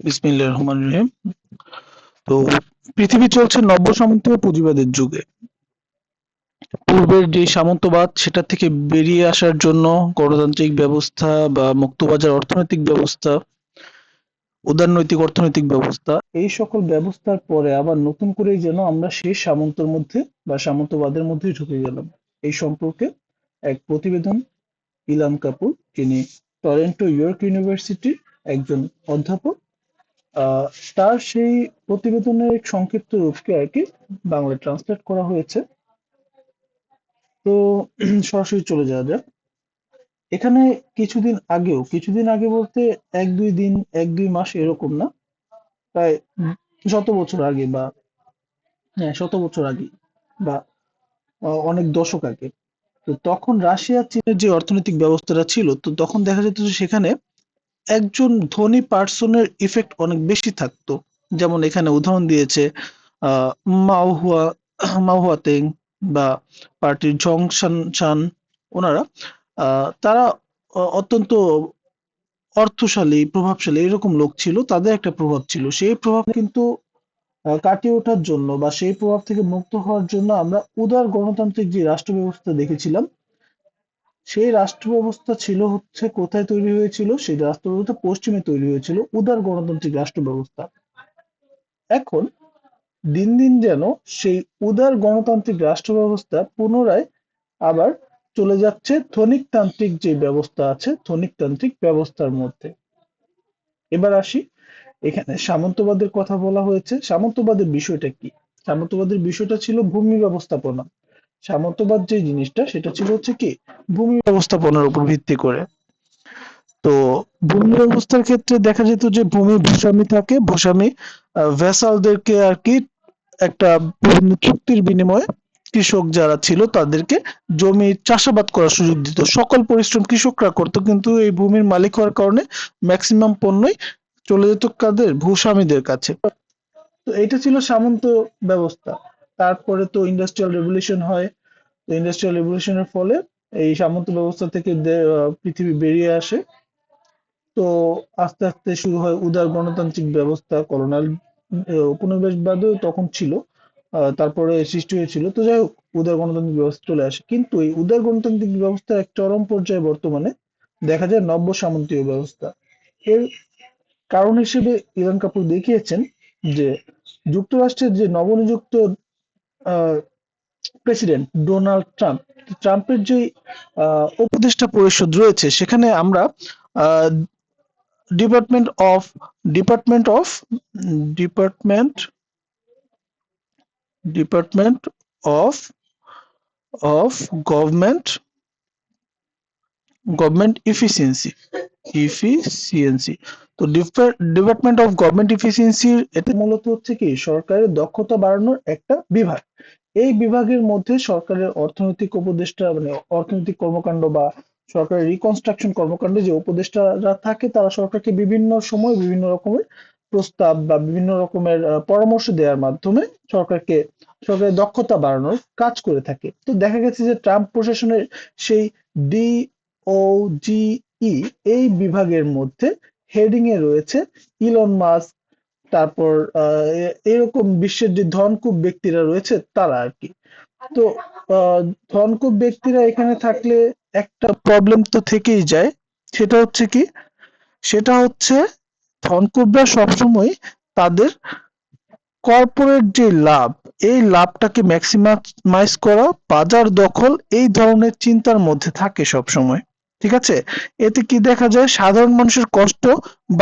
বিসমিল্লাহির রহমানির রহিম। তো পৃথিবী চলছে নব্য সামন্তীয় পুঁজিবাদের যুগে। পূর্বের যে সামন্তবাদ, সেটা থেকে বেরিয়ে আসার জন্য গণতান্ত্রিক ব্যবস্থা বা মুক্তবাজার অর্থনৈতিক ব্যবস্থা উদারনৈতিক অর্থনৈতিক ব্যবস্থা, এই সকল ব্যবস্থার পরে আবার নতুন করেই যেন আমরা সেই সামন্তর মধ্যে বা সামন্তবাদের মধ্যে ঢুকে গেলাম। এই সম্পর্কে এক প্রতিবেদন ইলান কাপুর, যিনি টরেন্টো ইয়র্ক ইউনিভার্সিটির একজন অধ্যাপক তার সেই প্রতিবেদনের সংক্ষিপ্ত রূপকে আর কি বাংলায় ট্রান্সলেট করা হয়েছে। তো সরাসরি চলে যাওয়া যাক। এখানে কিছুদিন আগেও, কিছুদিন আগে বলতে এক দুই দিন, এক দুই মাস এরকম না, প্রায় শত বছর আগে বা হ্যাঁ শত বছর আগে বা অনেক দশক আগে। তো তখন রাশিয়া, চীনের যে অর্থনৈতিক ব্যবস্থাটা ছিল, তো তখন দেখা যেত যে সেখানে একজন ধনী পার্সনের ইফেক্ট অনেক বেশি থাকতো। যেমন এখানে উদাহরণ দিয়েছে, আহ মাওহুয়া মাওহুয়াতেং বা পার্টির জং শান শান ওনারা তারা অত্যন্ত অর্থশালী, প্রভাবশালী এরকম লোক ছিল, তাদের একটা প্রভাব ছিল। সেই প্রভাব কিন্তু কাটিয়ে ওঠার জন্য বা সেই প্রভাব থেকে মুক্ত হওয়ার জন্য আমরা উদার গণতান্ত্রিক যে রাষ্ট্র ব্যবস্থা দেখেছিলাম সেই রাষ্ট্র ব্যবস্থা ছিল হচ্ছে কোথায় তৈরি হয়েছিল? সেই রাষ্ট্র ব্যবস্থা পশ্চিমে তৈরি হয়েছিল, উদার গণতান্ত্রিক রাষ্ট্র ব্যবস্থা। এখন দিন দিন যেন সেই উদার গণতান্ত্রিক রাষ্ট্র ব্যবস্থা পুনরায় আবার চলে যাচ্ছে ধনিকতান্ত্রিক যে ব্যবস্থা আছে ধনিকতান্ত্রিক ব্যবস্থার মধ্যে। এবার আসি, এখানে সামন্তবাদের কথা বলা হয়েছে। সামন্তবাদের বিষয়টা কি? সামন্তবাদের বিষয়টা ছিল ভূমি ব্যবস্থাপনা। সামন্তবাদ যে জিনিসটা, সেটা ছিল হচ্ছে কি, ভূমি ব্যবস্থাপনার উপর ভিত্তি করে। তো ভূমি ব্যবস্থার ক্ষেত্রে দেখা যেত যে ভূমি ভূস্বামী থাকে, ভূস্বামী ভেসালদেরকে আর কি একটা বিভিন্ন চুক্তির বিনিময়ে কৃষক যারা ছিল তাদেরকে জমি চাষাবাদ করার সুযোগ দিত। সকল পরিশ্রম কৃষকরা করতো, কিন্তু এই ভূমির মালিক হওয়ার কারণে ম্যাক্সিমাম পণ্যই চলে যেত কাদের ভূস্বামীদের কাছে। তো এটা ছিল সামন্ত ব্যবস্থা। তারপরে তো ইন্ডাস্ট্রিয়াল রেভলিউশন হয় ইন্ডাস্ট্রিয়াল রেভলিউশনের ফলে এই সামন্ত ব্যবস্থা থেকে পৃথিবী বেরিয়ে আসে। তো আস্তে আস্তে শুরু হয় উদার গণতান্ত্রিক ব্যবস্থা কলোনাল উপনিবেশবাদও তখন ছিল তারপরে সৃষ্টি হয়েছিল। তো যাই হোক, উদার গণতান্ত্রিক ব্যবস্থা চলে আসে। কিন্তু এই উদার গণতান্ত্রিক ব্যবস্থার এক চরম পর্যায়ে বর্তমানে দেখা যায় নব্য সামন্তীয় ব্যবস্থা। এর কারণ হিসেবে ইরান কাপুর দেখিয়েছেন যে যুক্তরাষ্ট্রের যে নবনিযুক্ত প্রেসিডেন্ট ডোনাল্ড ট্রাম্প। ট্রাম্পের যে উপদেষ্টা পরিষদ রয়েছে, সেখানে আমরা department of department of, department department of of government government efficiency efficiency. তো ডিপার্টমেন্ট অফ গভর্নমেন্ট ইফিসিয়েন্সির এটা মূলত হচ্ছে কি, সরকারের দক্ষতা বাড়ানোর একটা বিভাগ। এই বিভাগের মধ্যে সরকারের অর্থনৈতিক উপদেষ্টা মানে অর্থনৈতিক কর্মকাণ্ড বা সরকারের রিকনস্ট্রাকশন কর্মকাণ্ডে যে উপদেষ্টারা থাকে, তারা সরকারকে বিভিন্ন সময় বিভিন্ন রকমের প্রস্তাব বা বিভিন্ন রকমের পরামর্শ দেওয়ার মাধ্যমে সরকারকে, সরকারের দক্ষতা বাড়ানোর কাজ করে থাকে। তো দেখা গেছে যে ট্রাম্প প্রশাসনের সেই ডি ও জি ই এই বিভাগের মধ্যে হেডিং এ রয়েছে ইলন মাস্ক তারপর এরকম বিশ্বের যে ধনকুব ব্যক্তিরা রয়েছে, তারা আর কি। তো ধনকুব ব্যক্তিরা এখানে থাকলে একটা প্রবলেম তো থেকেই যায়। সেটা হচ্ছে কি? সেটা হচ্ছে ধনকুবরা সবসময় তাদের কর্পোরেট যে লাভ, এই লাভটাকে ম্যাক্সিমাইজ করা, বাজার দখল, এই ধরনের চিন্তার মধ্যে থাকে সব সময় ঠিক আছে? এতে কি দেখা যায়? সাধারণ মানুষের কষ্ট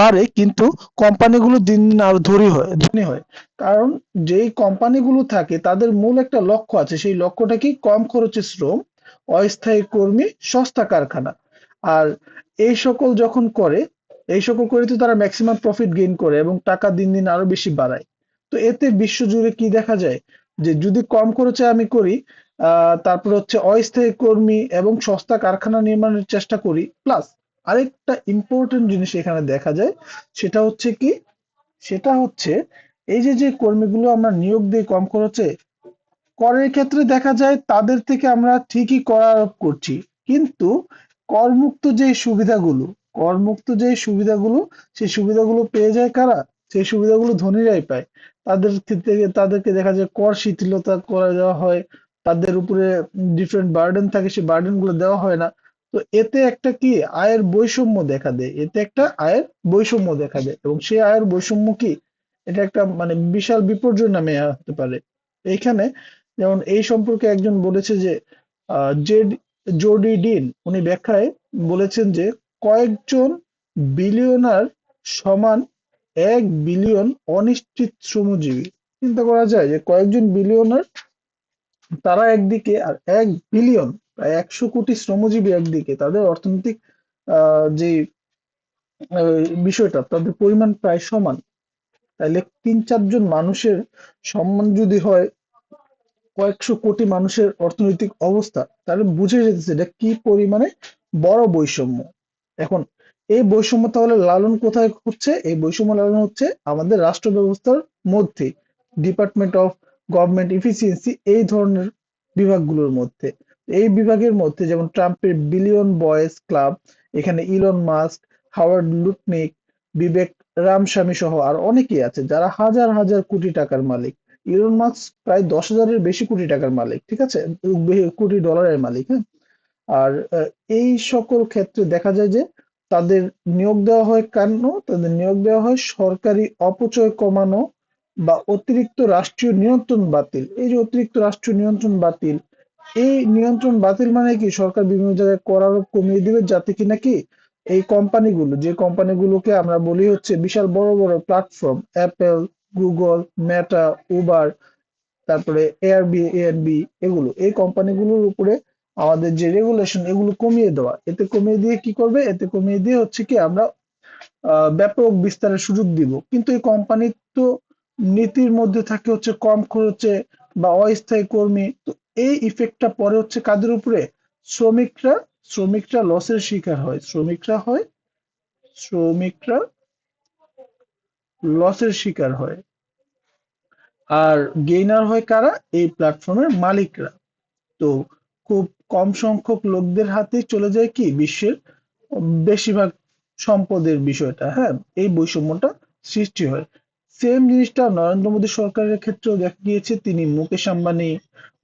বাড়ে, কিন্তু কোম্পানিগুলো দিন দিন আরও ধনী হয় ধনী হয়। কারণ যেই কোম্পানিগুলো থাকে, তাদের মূল একটা লক্ষ্য আছে। সেই লক্ষ্যটা কি? কম খরচে শ্রম, অস্থায়ী কর্মী, সস্তা কারখানা। আর এই সকল যখন করে, এই সকল করে তো তারা ম্যাক্সিমাম প্রফিট গেইন করে এবং টাকা দিন দিন আরও বেশি বাড়ায়। তো এতে বিশ্বজুড়ে কি দেখা যায়? যে যদি কম খরচে আমি করি তারপর হচ্ছে অস্থায়ী কর্মী এবং সস্তা কারখানা নির্মাণের চেষ্টা করি। প্লাস আরেকটা ইম্পর্টেন্ট জিনিস এখানে দেখা যায়, সেটা হচ্ছে কি, সেটা হচ্ছে এই যে যে কর্মীগুলো আমরা নিয়োগ দিই কম খরচে করের ক্ষেত্রে দেখা যায় তাদের থেকে আমরা ঠিকই কর আরোপ করছি। কিন্তু করমুক্ত যে সুবিধাগুলো, করমুক্ত যে সুবিধাগুলো, সেই সুবিধাগুলো পেয়ে যায় কারা? সেই সুবিধাগুলো ধনীরাই পায়। তাদের ক্ষেত্রে তাদেরকে দেখা যায় কর শিথিলতা করে দেওয়া হয় তাদের উপরে ডিফারেন্ট বার্ডেন থাকে, সেই বার্ডেনগুলো দেওয়া হয় না। তো এতে একটা কি? আয়ের বৈষম্য দেখা দেয়। এতে একটা আয়ের বৈষম্য দেখা দেয়। এবং সেই আয়ের বৈষম্য কি? এটা একটা মানে বিশাল বিপর্যয় নামে আসতে পারে। এইখানে যেমন এই সম্পর্কে একজন বলেছে যে জেড, জোডি ডিন, উনি ব্যাখ্যায় বলেছেন যে, কয়েকজন বিলিয়নার সমান এক বিলিয়ন অনিশ্চিত শ্রমজীবী। চিন্তা করা যায় যে কয়েকজন বিলিয়নার তারা একদিকে আর এক বিলিয়ন প্রায় একশো কোটি শ্রমজীবী একদিকে, তাদের অর্থনৈতিক যে বিষয়টা, তাদের পরিমাণ প্রায় সমান। তাহলে তিন চারজন মানুষের সম্মান যদি হয় কয়েকশো কোটি মানুষের অর্থনৈতিক অবস্থা, তাহলে বুঝে যেতেছে এটা কি পরিমাণে বড় বৈষম্য। এখন, এই বৈষম্য তাহলে লালন কোথায় হচ্ছে? এই বৈষম্য লালন হচ্ছে আমাদের রাষ্ট্র ব্যবস্থার মধ্যে ডিপার্টমেন্ট অফ গভর্নমেন্ট ইফিসিয়েন্সি এই ধরনের বিভাগগুলোর মধ্যে। এই বিভাগের মধ্যে যেমন ট্রাম্পের বিলিয়ন বয়েজ ক্লাব, এখানে Elon Musk, Howard Lutnick, Vivek Ramaswamy সহ আর অনেকেই আছে যারা হাজার হাজার কোটি টাকার মালিক। ইলন মাস্ক প্রায় দশ হাজারের বেশি কোটি টাকার মালিক, ঠিক আছে? কোটি ডলারের মালিক হ্যাঁ? আর এই সকল ক্ষেত্রে দেখা যায় যে তাদের নিয়োগ দেওয়া হয় কেন তাদের নিয়োগ দেওয়া হয় সরকারি অপচয় কমানো বা অতিরিক্ত রাষ্ট্রীয় নিয়ন্ত্রণ বাতিল। এই যে অতিরিক্ত রাষ্ট্রীয় নিয়ন্ত্রণ বাতিল, এই নিয়ন্ত্রণ বাতিল মানে কি? সরকার বিভিন্ন জায়গায় কর আরোপ কমিয়ে দিবে যাতে কি? নাকি এই কোম্পানিগুলো, যে কোম্পানিগুলোকে আমরা বলি হচ্ছে বিশাল বড় বড় platform Apple Google Meta Uber তারপরে এয়ারবি এগুলো। এই কোম্পানিগুলোর উপরে আমাদের যে রেগুলেশন এগুলো কমিয়ে দেওয়া। এতে কমিয়ে দিয়ে কি করবে? এতে কমিয়ে দিয়ে হচ্ছে কি আমরা ব্যাপক বিস্তারের সুযোগ দিব। কিন্তু এই কোম্পানির তো নীতির মধ্যে থাকে হচ্ছে কম খরচে বা অস্থায়ী কর্মী, তো এই ইফেক্টটা পরে হচ্ছে কাদের উপরে? শ্রমিকরা শ্রমিকরা লসের শিকার হয়। শ্রমিকরা হয়, শ্রমিকরা লসের শিকার হয়। আর গেইনার হয় কারা? এই প্ল্যাটফর্মের মালিকরা। তো খুব কম সংখ্যক লোকদের হাতে চলে যায় কি? বিশ্বের বেশিরভাগ সম্পদের বিষয়টা হ্যাঁ? এই বৈষম্যটা সৃষ্টি হয়। সেম জিনিসটা নরেন্দ্র মোদী সরকারের ক্ষেত্রেও দেখা গিয়েছে। তিনি মুকেশ আম্বানি,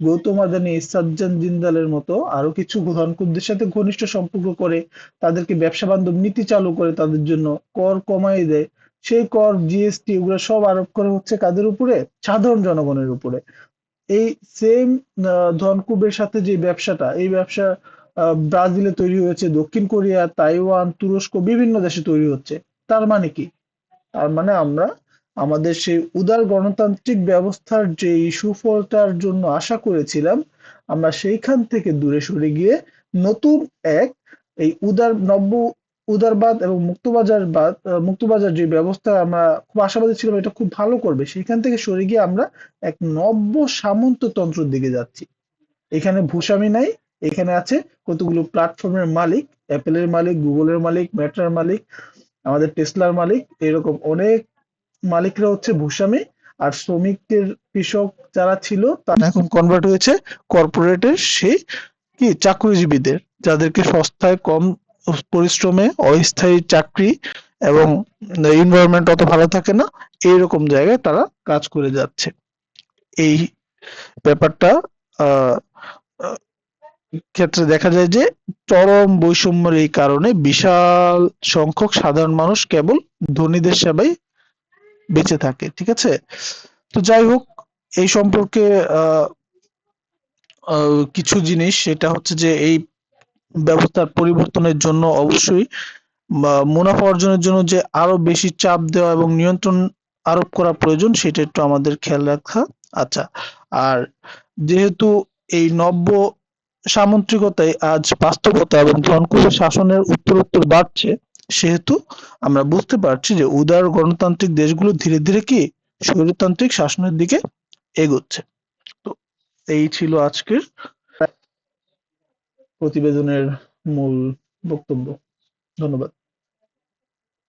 গৌতম আদানি সাজ্জান জিন্দালের মতো আরও কিছু ধনকুবদের সাথে ঘনিষ্ঠ সম্পর্ক করে তাদেরকে ব্যবসা বান্ধব নীতি চালু করে তাদের জন্য কর কমাই দেয়। সেই কর, জিএসটি এগুলো সব আরোপ করে হচ্ছে কাদের উপরে? সাধারণ জনগণের উপরে। এই সেম ধনকুবের সাথে যে ব্যবসাটা, এই ব্যবসা ব্রাজিলে তৈরি হয়েছে, দক্ষিণ কোরিয়া, তাইওয়ান, তুরস্ক, বিভিন্ন দেশে তৈরি হচ্ছে। তার মানে কি? তার মানে আমরা আমাদের সেই উদার গণতান্ত্রিক ব্যবস্থার যে সুফলটার জন্য আশা করেছিলাম আমরা সেইখান থেকে দূরে সরে গিয়ে নতুন এক এই উদার নব্য উদারবাদ এবং মুক্তবাজার বাদ আহ, মুক্তবাজার যে ব্যবস্থা আমরা খুব আশাবাদী ছিলাম এটা খুব ভালো করবে সেখান থেকে সরে গিয়ে আমরা এক নব্য সামন্ততন্ত্রের দিকে যাচ্ছি। এখানে ভূস্বামী নাই এখানে আছে কতগুলো প্ল্যাটফর্মের মালিক অ্যাপেলের মালিক গুগলের মালিক মেটার মালিক আমাদের টেসলার মালিক এরকম অনেক মালিকরা হচ্ছে ভূস্বামী আর শ্রমিকের কৃষক যারা ছিল তারা এখন কনভার্ট হয়েছে কর্পোরেটের সেই কি চাকরিজীবীদের, যাদেরকে সস্তায় কম পরিশ্রমে অস্থায়ী চাকরি এবং এনভায়রনমেন্ট অত ভালো থাকে না, এইরকম জায়গায় তারা কাজ করে যাচ্ছে। এই ব্যাপারটা ক্ষেত্রে দেখা যায় যে চরম বৈষম্যের এই কারণে বিশাল সংখ্যক সাধারণ মানুষ কেবল ধনীদের সেবায় বেঁচে থাকে, ঠিক আছে? তো যাই হোক, এই সম্পর্কে কিছু জিনিস, সেটা হচ্ছে যে এই ব্যবস্থার পরিবর্তনের জন্য অবশ্যই মুনাফা অর্জনের জন্য যে আরও বেশি চাপ দেওয়া এবং নিয়ন্ত্রণ আরোপ করা প্রয়োজন, সেটা একটু আমাদের খেয়াল রাখা। আচ্ছা আর যেহেতু এই নব্য সামন্ত্রিকতায় আজ বাস্তবতা এবং ধনকুবের শাসনের উত্তরোত্তর বাড়ছে সেহেতু আমরা বুঝতে পারছি যে উদার গণতান্ত্রিক দেশগুলো ধীরে ধীরে কি স্বৈরতান্ত্রিক শাসনের দিকে এগোচ্ছে। তো এই ছিল আজকের প্রতিবেদনের মূল বক্তব্য। ধন্যবাদ।